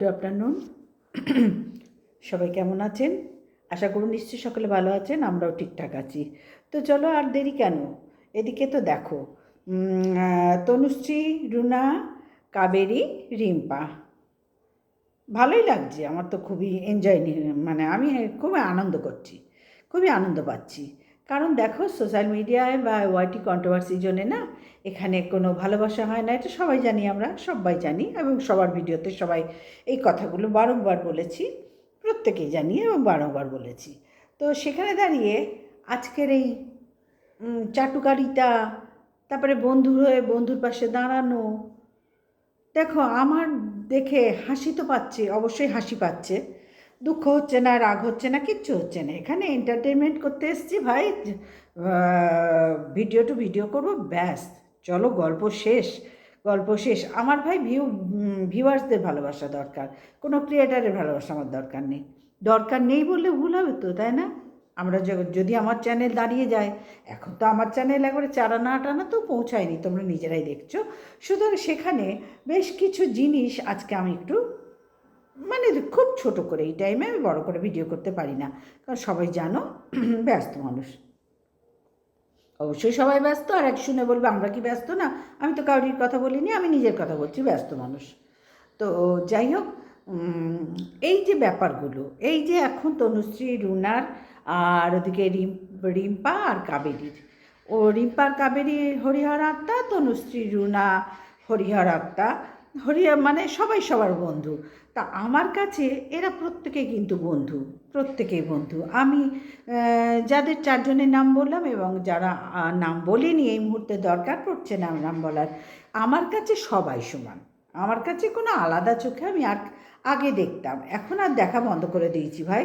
Good afternoon সবাই কেমন আছেন? আশা করুন নিশ্চয়ই সকলে ভালো আছেন, আমরাও ঠিকঠাক আছি। তো চলো আর দেরি কেন? এদিকে তো দেখো তনুশ্রী, রুনা, কাবেরী, রিম্পা। ভালোই লাগছে, আমার তো খুবই এনজয় মানে আমি খুবই আনন্দ করছি, খুবই আনন্দ পাচ্ছি। কারণ দেখো সোশ্যাল মিডিয়ায় বা ওয়াইটি কন্ট্রোভার্সির জন্যে না এখানে কোনো ভালোবাসা হয় না, এটা সবাই জানি আমরা, সবাই জানি এবং সবার ভিডিওতে সবাই এই কথাগুলো বারংবার বলেছি, প্রত্যেকেই জানি এবং বারংবার বলেছি। তো সেখানে দাঁড়িয়ে আজকের এই চাটুকারিতা, তারপরে বন্ধুর হয়ে বন্ধুর পাশে দাঁড়ানো, দেখো আমার দেখে হাসি তো পাচ্ছে, অবশ্যই হাসি পাচ্ছে। দুঃখ হচ্ছে না, রাগ হচ্ছে না, কিচ্ছু হচ্ছে না। এখানে এন্টারটেনমেন্ট করতে এসেছি ভাই ভিডিও টু ভিডিও করব, ব্যাস। চলো, গল্প শেষ গল্প শেষ। আমার ভাই ভিউ ভিউয়ার্সদের ভালোবাসা দরকার। কোনো ক্রিয়েটারের ভালোবাসা আমার দরকার নেই। দরকার নেই বললে ভুল হবে তো, তাই না? আমরা যদি আমার চ্যানেল দাঁড়িয়ে যায়, এখন তো আমার চ্যানেল একবারে চারানা আটানা তো পৌঁছায়নি, তোমরা নিজেরাই দেখছ। সুতরাং সেখানে বেশ কিছু জিনিস আজকে আমি একটু মানে খুব ছোট করে, এই টাইমে আমি বড় করে ভিডিও করতে পারি না। কারণ সবাই জানো, ব্যস্ত মানুষ। অবশ্যই সবাই ব্যস্ত, আর এক শুনে বলবে, আমরা কি ব্যস্ত না? আমি তো কাউরির কথা বলিনি, আমি নিজের কথা বলছি, ব্যস্ত মানুষ। তো যাই হোক এই যে ব্যাপারগুলো, এই যে এখন তনুশ্রী, রুনার, আর ওদিকে রিম, রিম্পা আর কাবেরীর। ও রিম্পা আর কাবেরী হরিহর আত্মা, তনুশ্রী, রুনা, হরিহর আত্মা হরিহর মানে সবাই সবার বন্ধু। তা আমার কাছে এরা প্রত্যেকেই কিন্তু বন্ধু, প্রত্যেকেই বন্ধু। আমি যাদের চারজনের নাম বললাম এবং যারা নাম বলিনি এই মুহূর্তে দরকার পড়ছে না নাম বলার, আমার কাছে সবাই সমান। আমার কাছে কোনো আলাদা চোখে আমি আর আগে দেখতাম। এখন আর দেখা বন্ধ করে দিয়েছি ভাই।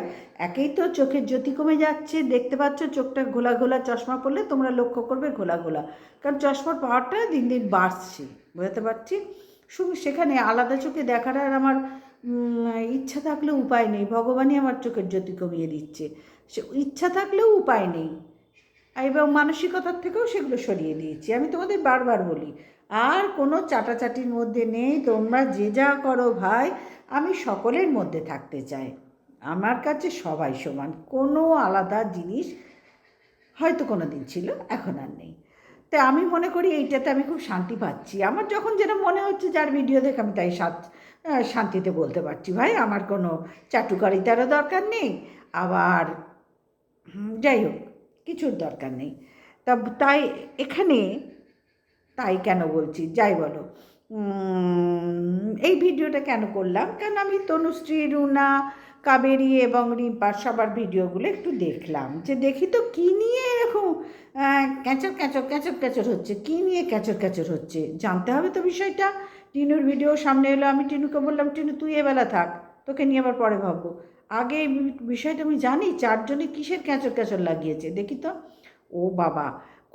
একেই তো চোখের জ্যোতি কমে যাচ্ছে। দেখতে পাচ্ছ চোখটা ঘোলা ঘোলা, চশমা পরলে তোমরা লক্ষ্য করবে ঘোলা ঘোলা। কারণ চশমার পাওয়ারটা দিন দিন বাড়ছে, বুঝতে পারছি? শুধু সেখানে আলাদা চোখে দেখার আর আমার ইচ্ছা থাকলেও উপায় নেই। ভগবানই আমার চোখের জ্যোতি কমিয়ে দিচ্ছে। সে ইচ্ছা থাকলেও উপায় নেই। এবং মানসিকতার থেকেও সেগুলো সরিয়ে দিয়েছি। আমি তোমাদের বারবার বলি, আর কোনো চাটাচাটির মধ্যে নেই। তোমরা যে যা করো ভাই, আমি সকলের মধ্যে থাকতে চাই। আমার কাছে সবাই সমান। কোনো আলাদা জিনিস হয়তো কোনো দিন ছিল, এখন আর নেই। তাই আমি মনে করি এইটাতে আমি খুব শান্তি পাচ্ছি। আমার যখন যেটা মনে হচ্ছে যার ভিডিও দেখে আমি তাই শান্তিতে বলতে পারছি। ভাই, আমার কোনো চাটুকারিতারও দরকার নেই। আবার যাই হোক, কিছুর দরকার নেই। তা তাই এখানে তাই কেন বলছি? যাই বলো। এই ভিডিওটা কেন করলাম? কারণ আমি তনুশ্রী, রুনা কাবেরী এবং রিম্পার সবার ভিডিওগুলো একটু দেখলাম যে দেখি তো কী নিয়ে এরকম ক্যাঁচর, ক্যাচর ক্যাচর ক্যাচর হচ্ছে, কী নিয়ে ক্যাঁচর, ক্যাচর হচ্ছে? জানতে হবে তো বিষয়টা। টিনুর ভিডিও সামনে এলো, আমি টিনুকে বললাম, টিনু, তুই এবেলা থাক, তোকে নিয়ে আবার পরে ভাববো। আগে বিষয়টা আমি জানি, চারজনে কিসের ক্যাঁচর ক্যাঁচর লাগিয়েছে, দেখি তো? ও বাবা,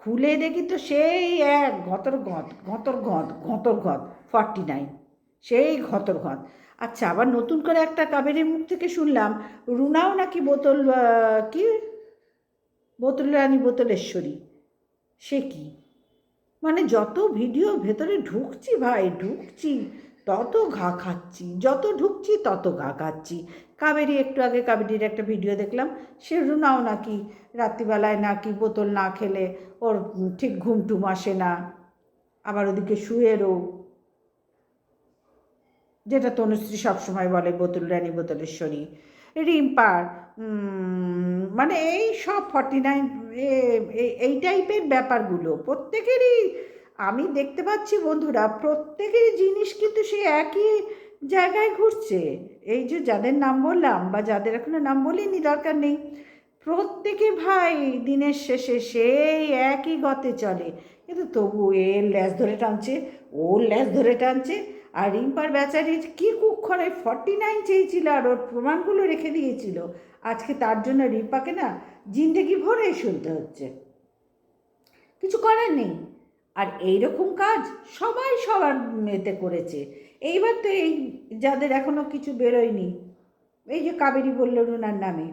খুলে দেখি তো সেই এক ঘতর ঘত ঘতর ঘত ঘতর ঘত ফর্টি নাইন সেই ঘতর ঘত আচ্ছা আবার নতুন করে একটা কাবেরীর মুখ থেকে শুনলাম, রুনাও নাকি বোতল কি? বোতল রানী বোতলেশ্বরী, সে কি? মানে যত ভিডিও ভেতরে ঢুকছি ভাই, ঢুকছি, তত ঘা খাচ্ছি, যত ঢুকছি তত ঘা খাচ্ছি। কাবেরি একটু আগে কাবেরির একটা ভিডিও দেখলাম, সে রুনাও নাকি রাত্রিবেলায় নাকি বোতল না খেলে ওর ঠিক ঘুমটুম আসে না, আবার ওদিকে শুয়েরও। যেটা তনুশ্রী সবসময় বলে, বোতল, রানী বোতলেশ্বরী রিম্পার মানে এই সব ফর্টি নাইন এই টাইপের ব্যাপারগুলো প্রত্যেকেরই আমি দেখতে পাচ্ছি বন্ধুরা, প্রত্যেকেরই জিনিস কিন্তু সে একই জায়গায় ঘুরছে। এই যে যাদের নাম বললাম বা যাদের এখনও নাম বলিনি, দরকার নেই। প্রত্যেকে ভাই দিনের শেষে সেই একই গতে চলে। কিন্তু তবু এর ল্যাস ধরে টানছে ওর ল্যাস ধরে টানছে আর রিম্পার বেচারির কী কুক্ষণে ফর্টি নাইন চেয়েছিল আর ওর প্রমাণগুলো রেখে দিয়েছিল। আজকে তার জন্য রিম্পাকে না জিন্দেগি ভরে শুনতে হচ্ছে। কিছু করার নেই। আর এইরকম কাজ সবাই সবার এতে করেছে। এইবার তো এই যাদের এখনও কিছু বেরোয়নি, এই যে কাবেরী বলল রুনার নামে,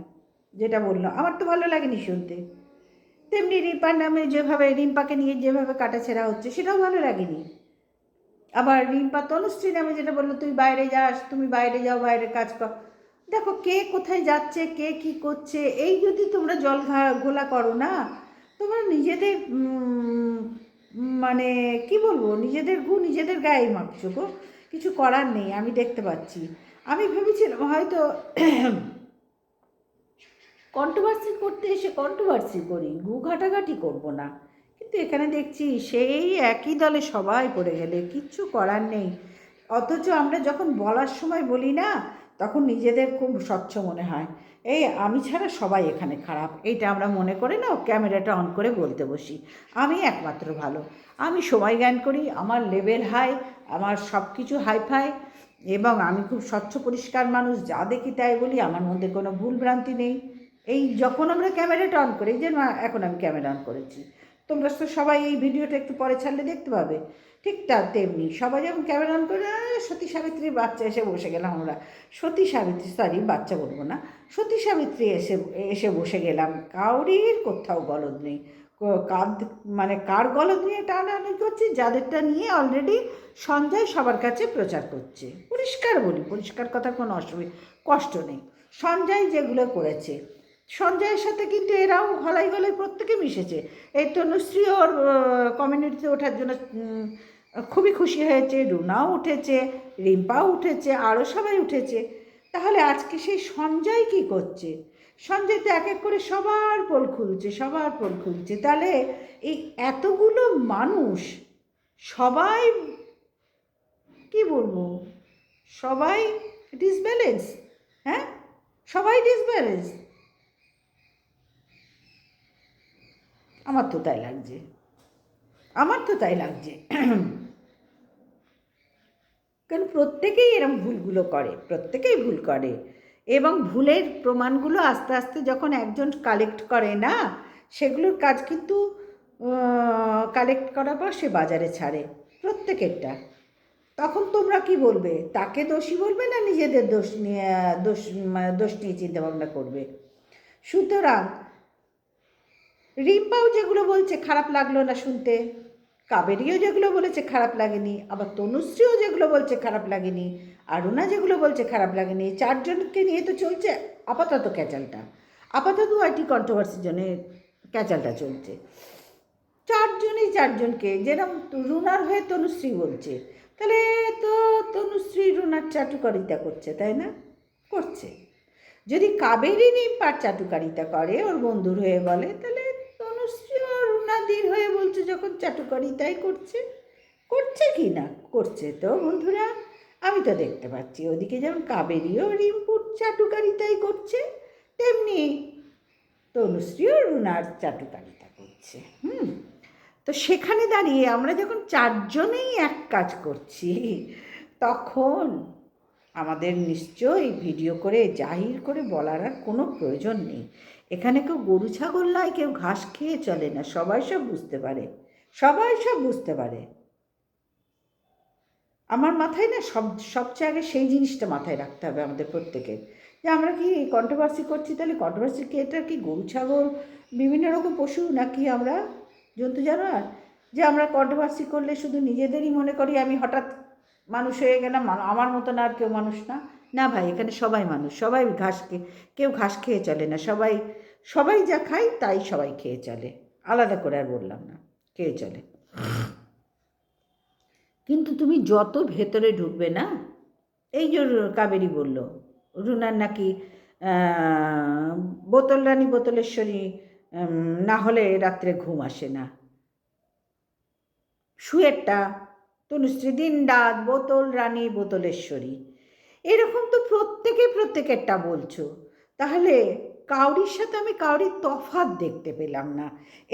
যেটা বলল, আমার তো ভালো লাগেনি শুনতে। তেমনি রিম্পার নামে যেভাবে, রিম্পাকে নিয়ে যেভাবে কাটাছেড়া হচ্ছে, সেটাও ভালো লাগেনি। আবার রিম্পা তনুশ্রী নামে যেটা বলল, তুই বাইরে যাস, তুমি বাইরে যাও, বাইরে কাজ কর। দেখো কে কোথায় যাচ্ছে, কে কি করছে, এই যদি তোমরা জল ঘোলা করো না, তোমরা নিজেদের মানে কি বলব, নিজেদের গু নিজেদের গায়ে মাখছো গো, কিছু করার নেই, আমি দেখতে পাচ্ছি। আমি ভেবেছিলাম হয়তো কন্ট্রোভার্সি করতে এসে কন্ট্রোভার্সি করি, গু ঘাটাঘাটি করব না। কিন্তু এখানে দেখছি সেই একই দলে সবাই পড়ে গেলে কিচ্ছু করার নেই। অথচ আমরা যখন বলার সময় বলি না, তখন নিজেদের খুব স্বচ্ছ মনে হয়। এই আমি ছাড়া সবাই এখানে খারাপ। এইটা আমরা মনে করে না, ক্যামেরাটা অন করে বলতে বসি। আমি একমাত্র ভালো। আমি সময় জ্ঞান করি, আমার লেভেল হাই, আমার সব কিছু হাই ফাই, এবং আমি খুব স্বচ্ছ, পরিষ্কার মানুষ। যা দেখি তাই বলি, আমার মধ্যে কোনো ভুল ভ্রান্তি নেই। এই যখন আমরা ক্যামেরাটা অন করি যে এখন আমি ক্যামেরা অন করেছি। তোমরা তো সবাই এই ভিডিওটা একটু পরে ছাড়লে দেখতে পাবে। ঠিক তেমনি সবাই যখন ক্যামেরা অন করে সতী সাবিত্রীর বাচ্চা এসে বসে গেলাম আমরা। সতী সাবিত্রী সরি বাচ্চা বলব না। সতী সাবিত্রী এসে এসে বসে গেলাম। কাউরির কোথাও গলদ নেই। কার মানে কার গলদ নিয়ে টানাটানি করছি, যাদেরটা নিয়ে অলরেডি সঞ্জয় সবার কাছে প্রচার করছে। পরিষ্কার বলি, পরিষ্কার কথার কোনো অসুবিধা কষ্ট নেই। সঞ্জয় যেগুলো করেছে সঞ্জয়ের সাথে কিন্তু এরাও হলাই গলায় প্রত্যেকে মিশেছে। এই তনুশ্রী ওর কমিউনিটিতে ওঠার জন্য খুবই খুশি হয়েছে, রুনাও উঠেছে, রিম্পাও উঠেছে, আরও সবাই উঠেছে। তাহলে আজকে সেই সঞ্জয় কি করছে? সঞ্জয় তো এক এক করে সবার পোল খুলছে, সবার পোল খুলছে। তাহলে এই এতগুলো মানুষ, সবাই, কি বলব? সবাই ডিসব্যালেন্স হ্যাঁ? সবাই ডিসব্যালেন্স আমার তো তাই লাগছে। আমার তো তাই লাগছে। কারণ প্রত্যেকেই এরম ভুলগুলো করে, প্রত্যেকেই ভুল করে। এবং ভুলের প্রমাণগুলো আস্তে আস্তে যখন একজন কালেক্ট করে না, সেগুলোর কাজ কিন্তু কালেক্ট করার পর সে বাজারে ছাড়ে প্রত্যেকেরটা। তখন তোমরা কি বলবে? তাকে দোষী বলবে না নিজেদের দোষ নিয়ে দোষ মানে দোষ নিয়ে চিন্তা ভাবনা করবে? সুতরাং রিম্পাও যেগুলো বলছে খারাপ লাগল না শুনতে, কাবেরিও যেগুলো বলেছে খারাপ লাগেনি, আবার তনুশ্রীও যেগুলো বলছে খারাপ লাগেনি, অরুণা যেগুলো বলছে খারাপ লাগেনি চারজনকে নিয়ে তো চলছে আপাতত ক্যাচালটা। আপাতত আইটি কন্ট্রোভার্সির জন্য ক্যাচালটা চলছে। চারজনই চারজনকে যেরকম রুনার হয়ে তনুশ্রী বলছে, তাহলে তো তনুশ্রী রুনার চাটুকারিতা করছে, তাই না? করছে। যদি কাবেরি নিম্পার চাটুকারিতা করে, ওর বন্ধুর হয়ে বলে, তাহলে তনুশ্রী ও রুনাদির হয়ে বলছে যখন চাটুকারিতাই করছে করছে কি না? করছে তো বন্ধুরা, আমি তো দেখতে পাচ্ছি, ওদিকে যেমন কাবেরীও রিম্পুর চাটুকারিতাই করছে, তেমনি তনুশ্রীও রুনার চাটুকারিতা করছে, হুম? তো সেখানে দাঁড়িয়ে আমরা যখন চারজনেই এক কাজ করছি, তখন আমাদের নিশ্চয়ই ভিডিও করে, জাহির করে বলার আর কোনো প্রয়োজন নেই। এখানে কেউ গরু, ছাগল নয়, কেউ ঘাস খেয়ে চলে না। সবাই সব বুঝতে পারে। সবাই সব বুঝতে পারে। আমার মাথায় না সব, সবচেয়ে আগে সেই জিনিসটা মাথায় রাখতে হবে আমাদের প্রত্যেকের। যে আমরা কি কন্ট্রোভার্সি করছি? তাহলে কন্ট্রোভার্সি কি, এটা কি গরু, ছাগল, বিভিন্ন রকম পশু নাকি আমরা জন্তু, জানোয়ার? যে আমরা কন্ট্রোভার্সি করলে শুধু নিজেদেরই মনে করি, আমি হঠাৎ মানুষ হয়ে গেলাম আমার মতন আর কেউ মানুষ না। না ভাই, এখানে সবাই মানুষ। সবাই ঘাস খেয়ে, কেউ ঘাস খেয়ে চলে না। সবাই সবাই যা খায়, তাই সবাই খেয়ে চলে। আলাদা করে আর বললাম না, খেয়ে চলে। কিন্তু তুমি যত ভেতরে ঢুকবে না, এই যে কাবেরি বলল, রুনার নাকি বোতল রানী বোতলেশ্বরী না হলে রাত্রে ঘুম আসে না। শুয়েরটা, তনুশ্রী, দিন রাত বোতল রানী বোতলেশ্বরী। এরকম তো প্রত্যেকে প্রত্যেকেরটা বলছো। তাহলে কাউরির সাথে আমি কাউরির তফাৎ দেখতে পেলাম না।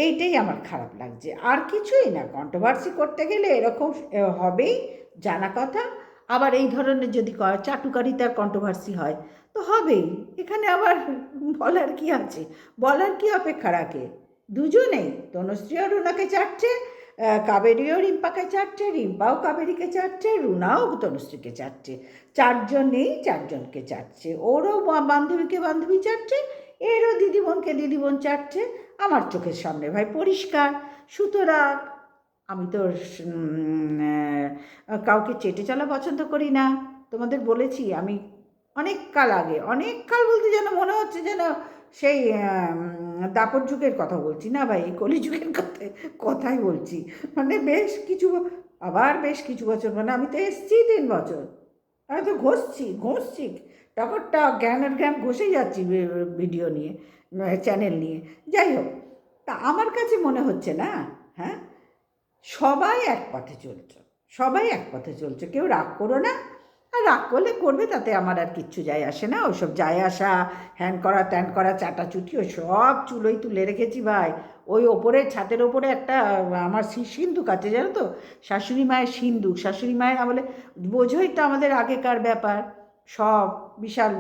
এইটাই আমার খারাপ লাগছে। আর কিছুই না কন্ট্রোভার্সি করতে গেলে এরকম হবেই, জানা কথা। আবার এই ধরনের যদি চাটুকারিতার কন্ট্রোভার্সি হয়, তো হবেই। এখানে আবার বলার কি আছে? বলার কি অপেক্ষা রাখে? দুজনেই, তনুশ্রী আর রুনাকে চাটছে কাবেরীও রিম্পাকে চাটছে, রিম্পাও কাবেরীকে চাটছে, রুনাও তনুশ্রীকে চাটছে। চারজনেই চারজনকে চাটছে। ওরও বান্ধবীকে বান্ধবী চাটছে এরও দিদি বোনকে দিদি বোন চাটছে, আমার চোখের সামনে, ভাই, পরিষ্কার, সুতরাং আমি তো কাউকে চেটে চলা পছন্দ করি না। তোমাদের বলেছি, আমি অনেক কাল আগে, অনেক কাল বলতে যেন মনে হচ্ছে যেন সেই দাপর যুগের কথা বলছি। না, ভাই কলি যুগের কথাই কথাই বলছি। মানে বেশ কিছু, আবার বেশ কিছু বছর মানে আমি তো এসছি তিন বছর। আমি তো ঘষছি ঘষছি। টকরটা জ্ঞানের জ্ঞান ঘষেই যাচ্ছি ভিডিও নিয়ে চ্যানেল নিয়ে। যাই হোক, তা আমার কাছে মনে হচ্ছে না হ্যাঁ? সবাই এক পথে চলছে, সবাই এক পথে চলছে। কেউ রাগ করো না, আর রাগ করলে করবে তাতে আমার আর কিচ্ছু যায় আসে না। ওসব যায় আসা হ্যান করা ত্যান করা, চাটাচুটি, ওই সব চুলোই তুলে রেখেছি ভাই। ওই ওপরে ছাতের ওপরে একটা, আমার সি- সিন্দুক আছে, জানো তো? শাশুড়ি মায়ের সিন্দুক শাশুড়ি মায়ের আমলে বোঝোই তো আমাদের আগেকার ব্যাপার। সব বিশাল,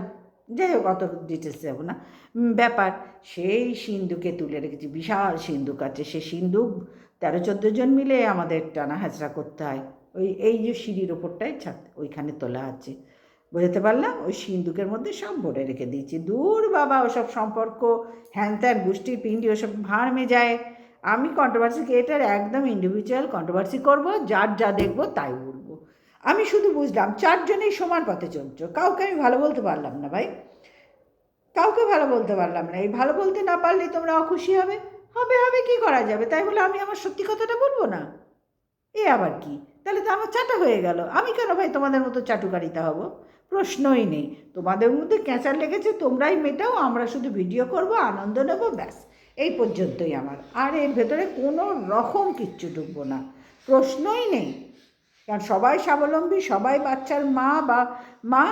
যাই হোক অত ডিটেলস যাব না। ব্যাপার, সেই সিন্দুকে তুলে রেখেছি, বিশাল সিন্দুক আছে, সে সিন্দুক তেরো চোদ্দ জন মিলে আমাদের টানা হাজরা করতে হয়। ওই, এই যে সিঁড়ির ওপরটাই ছাদ, ওইখানে তোলা আছে। বোঝাতে পারলাম, ওই সিন্দুকের মধ্যে সব ভরে রেখে দিয়েছি। দূর বাবা, ওসব সম্পর্ক, হ্যান ত্যান, গোষ্ঠী পিণ্ডি ওসব ভাঁড় মেজায়। আমি কন্ট্রোভার্সি ক্রিয়েটার একদম ইন্ডিভিজুয়াল কন্ট্রোভার্সি করব, যার যা দেখব তাই বলব আমি শুধু বুঝলাম চারজনেই সমান পথে চলছো। কাউকে আমি ভালো বলতে পারলাম না ভাই। কাউকে ভালো বলতে পারলাম না। এই ভালো বলতে না পারলেই তোমরা অখুশি হবে। হবে হবে, কি করা যাবে? তাই বলে আমি আমার সত্যি কথাটা বলব না? এ আবার কি? তাহলে তো আমার চাটা হয়ে গেল। আমি কেন ভাই তোমাদের মতো চাটুকারিতা হব? প্রশ্নই নেই। তোমাদের মধ্যে ক্যাঁচার লেগেছে, তোমরাই মেটাও, আমরা শুধু ভিডিও করব, আনন্দ নেব, ব্যাস। এই পর্যন্তই আমার। আর এর ভেতরে কোনো রকম কিচ্ছু ঢুকবো না। প্রশ্নই নেই। কারণ সবাই স্বাবলম্বী, সবাই বাচ্চার মা বা মা,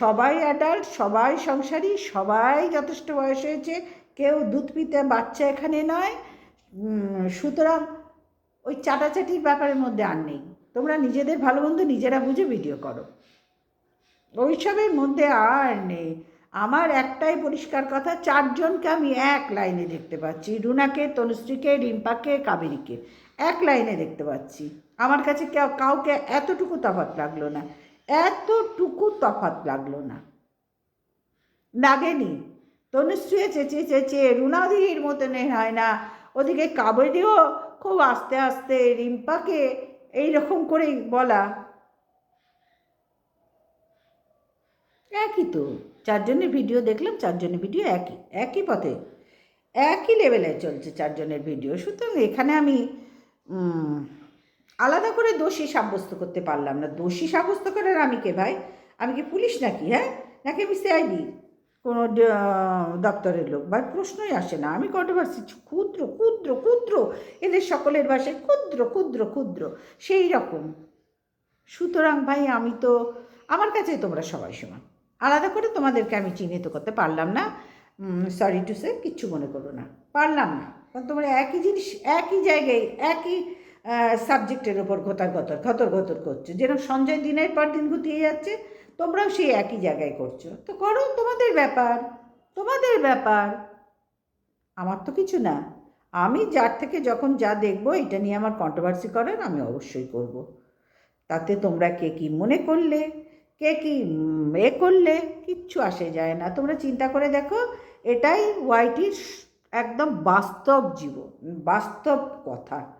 সবাই অ্যাডাল্ট সবাই সংসারী, সবাই যথেষ্ট বয়স হয়েছে, কেউ দুধ পিতে বাচ্চা এখানে নয়। সুতরাং ওই চাটাচাটির ব্যাপারের মধ্যে আর নেই। তোমরা নিজেদের ভালো মন্দ নিজেরা বুঝে ভিডিও করো। ওইসবের মধ্যে আর নেই। আমার একটাই পরিষ্কার কথা, চারজনকে আমি এক লাইনে দেখতে পাচ্ছি। রুনাকে, তনুশ্রীকে, রিম্পাকে, কাবেরীকে। এক লাইনে দেখতে পাচ্ছি। আমার কাছে কেউ কাউকে এতটুকু তফাৎ লাগল না। এতটুকু তফাৎ লাগল না। লাগেনি। তনুশ্রী চেঁচিয়ে চেঁচিয়ে রুনাদির মতন হয় না। ওদিকে কাবেরিও খুব আস্তে আস্তে রিম্পাকে এই রকম করেই বলা। একই তো। চারজনের ভিডিও দেখলাম, চারজনের ভিডিও একই একই পথে। একই লেভেলে চলছে চারজনের ভিডিও। সুতরাং এখানে আমি আলাদা করে দোষী সাব্যস্ত করতে পারলাম না। দোষী সাব্যস্ত করার আমি কে ভাই? আমি কি পুলিশ নাকি হ্যাঁ? নাকি আমি সিআইডি কোনো দপ্তরের লোক? বা প্রশ্নই আসে না। আমি কন্ট্রোভার্সি ক্ষুদ্র ক্ষুদ্র ক্ষুদ্র, এদের সকলের ভাষায় ক্ষুদ্র ক্ষুদ্র ক্ষুদ্র, সেই রকম। সুতরাং ভাই, আমি তো, আমার কাছে তোমরা সবাই সমান। আলাদা করে তোমাদেরকে আমি চিহ্নিত করতে পারলাম না। সরি টু সে কিচ্ছু মনে করো না। পারলাম না। কারণ তোমরা একই জিনিস, একই জায়গায়, একই সাবজেক্টের ওপর ঘতর ঘতর ঘতর করছ। যেরকম সঞ্জয় দিনের পর দিন গুটিয়ে যাচ্ছে, তোমরাও সেই একই জায়গায় করছ। তো করো, তোমাদের ব্যাপার তোমাদের ব্যাপার। আমার তো কিছু না। আমি যার থেকে যখন যা দেখব, এটা নিয়ে আমার কন্ট্রোভার্সি করার আমি অবশ্যই করব। তাতে তোমরা কে কি মনে করলে, কে কি এ করলে, কিচ্ছু আসে যায় না। তোমরা চিন্তা করে দেখো, এটাই ওয়াইটির একদম বাস্তব জীবন, বাস্তব কথা।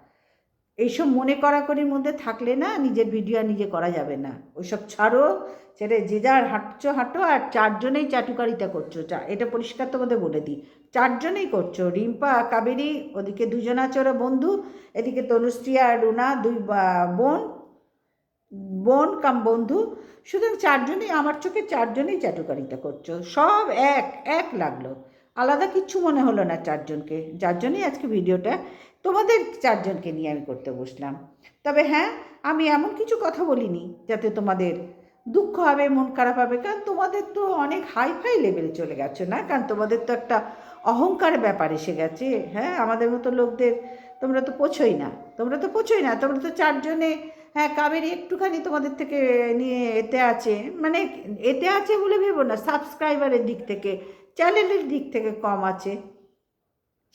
এইসব মনে করাকরির মধ্যে থাকলে না নিজের ভিডিও আর নিজে করা যাবে না। ওইসব ছাড়ো, ছেড়ে যে যার হাঁটছো হাঁটো আর চারজনেই চাটুকারিতা করছ। চা, এটা পরিষ্কার তোমাদের বলে দিই। চারজনেই করছ, রিম্পা, কাবেরি, ওদিকে দুজন আছে ওরা বন্ধু, এদিকে তনুশ্রী আর রুনা, দুই বোন বোন কাম বন্ধু। সুতরাং চারজনই, আমার চোখে চারজনেই চাটুকারিতা করছ। সব এক এক লাগল। আলাদা কিচ্ছু মনে হলো না চারজনকে। যার জন্যই আজকে ভিডিওটা তোমাদের চারজনকে নিয়ে আমি করতে বসলাম। তবে হ্যাঁ আমি এমন কিছু কথা বলিনি যাতে তোমাদের দুঃখ হবে, মন খারাপ হবে। কারণ তোমাদের তো অনেক হাই ফাই লেভেলে চলে গেছো না? কারণ তোমাদের তো একটা অহংকার ব্যাপার এসে গেছে। হ্যাঁ আমাদের মতো লোকদের তোমরা তো পোছোই না। তোমরা তো পোছোই না। তোমরা তো চারজনে হ্যাঁ কাবেরি একটুখানি তোমাদের থেকে নিয়ে এতে আছে। মানে এতে আছে বলে ভেবো না সাবস্ক্রাইবারের দিক থেকে। চ্যানেলের দিক থেকে কম আছে।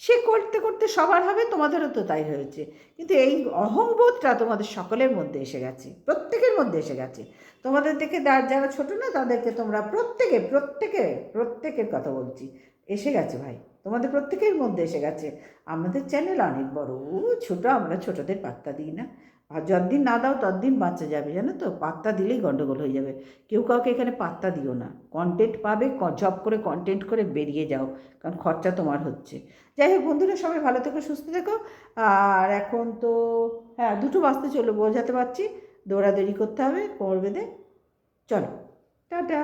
সে করতে করতে সবার হবে, তোমাদেরও তো তাই হয়েছে। কিন্তু এই অহংবোধটা তোমাদের সকলের মধ্যে এসে গেছে, প্রত্যেকের মধ্যে এসে গেছে। তোমাদের থেকে যারা ছোটো না, তাদেরকে তোমরা প্রত্যেকে প্রত্যেকে, প্রত্যেকের কথা বলছি। এসে গেছে ভাই, তোমাদের প্রত্যেকের মধ্যে এসে গেছে। আমাদের চ্যানেল অনেক বড়, ও ছোটো, আমরা ছোটোদের পাত্তা দিই না। আর যতদিন না দাও ততদিন বাঁচা যাবে, জানো তো? পাত্তা দিলেই গন্ডগোল হয়ে যাবে। কেউ কাউকে এখানে পাত্তা দিও না। কন্টেন্ট পাবে জব করে কন্টেন্ট করে বেরিয়ে যাও, কারণ খরচা তোমার হচ্ছে। যাই হোক বন্ধুরা, সবাই ভালো থেকো, সুস্থ থেকো। আর এখন তো হ্যাঁ দুটো বাঁচতে চলো বোঝাতে পারছি। দৌড়াদৌড়ি করতে হবে কোমর বেঁধে চলো, টাটা।